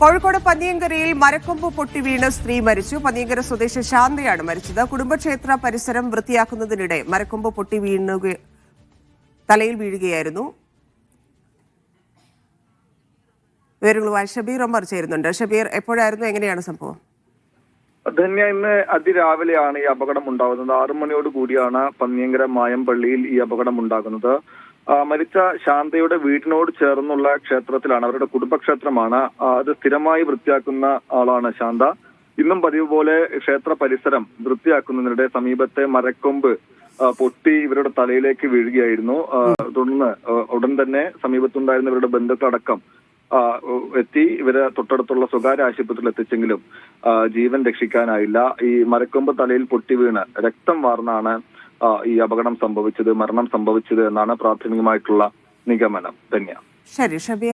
കോഴിക്കോട് പന്നിയങ്കരയിൽ മരക്കൊമ്പ് പൊട്ടി വീണ് സ്ത്രീ മരിച്ചു. പന്നിയങ്കര സ്വദേശി ശാന്തയാണ് മരിച്ചത്. കുടുംബക്ഷേത്ര പരിസരം വൃത്തിയാക്കുന്നതിനിടെ മരക്കൊമ്പ് പൊട്ടി വീണു തലയിൽ വീഴുകയായിരുന്നു. വിവരങ്ങളുമായി ഷബീർ ഒമർ ചേരുന്നുണ്ട്. ഷബീർ എപ്പോഴായിരുന്നു? എങ്ങനെയാണ് സംഭവം? ധന്യ ഇന്ന് അതിരാവിലെയാണ് ഈ അപകടം ഉണ്ടാകുന്നത്. ആറു മണിയോട് കൂടിയാണ് പന്നിയങ്കര മായംപള്ളിയിൽ ഈ അപകടം ഉണ്ടാകുന്നത്. മരിച്ച ശാന്തയുടെ വീടിനോട് ചേർന്നുള്ള ക്ഷേത്രത്തിലാണ് അവരുടെ കുടുംബക്ഷേത്രമാണ്. അത് സ്ഥിരമായി വൃത്തിയാക്കുന്ന ആളാണ് ശാന്ത. ഇന്നും പതിവ് പോലെ ക്ഷേത്ര പരിസരം വൃത്തിയാക്കുന്നതിനിടെ സമീപത്തെ മരക്കൊമ്പ് പൊട്ടി ഇവരുടെ തലയിലേക്ക് വീഴുകയായിരുന്നു. തുടർന്ന് ഉടൻ തന്നെ സമീപത്തുണ്ടായിരുന്ന ഇവരുടെ ബന്ധുക്കളടക്കം എത്തി. ഇവരെ തൊട്ടടുത്തുള്ള സ്വകാര്യ ആശുപത്രിയിൽ എത്തിച്ചെങ്കിലും ജീവൻ രക്ഷിക്കാനായില്ല. ഈ മരക്കൊമ്പ് തലയിൽ പൊട്ടി വീണ് രക്തം വാർന്നാണ് ഈ അപകടം സംഭവിച്ചത് മരണം സംഭവിച്ചത് എന്നാണ് പ്രാഥമികമായിട്ടുള്ള നിഗമനം. ധന്യ. ശരി ഷബീർ.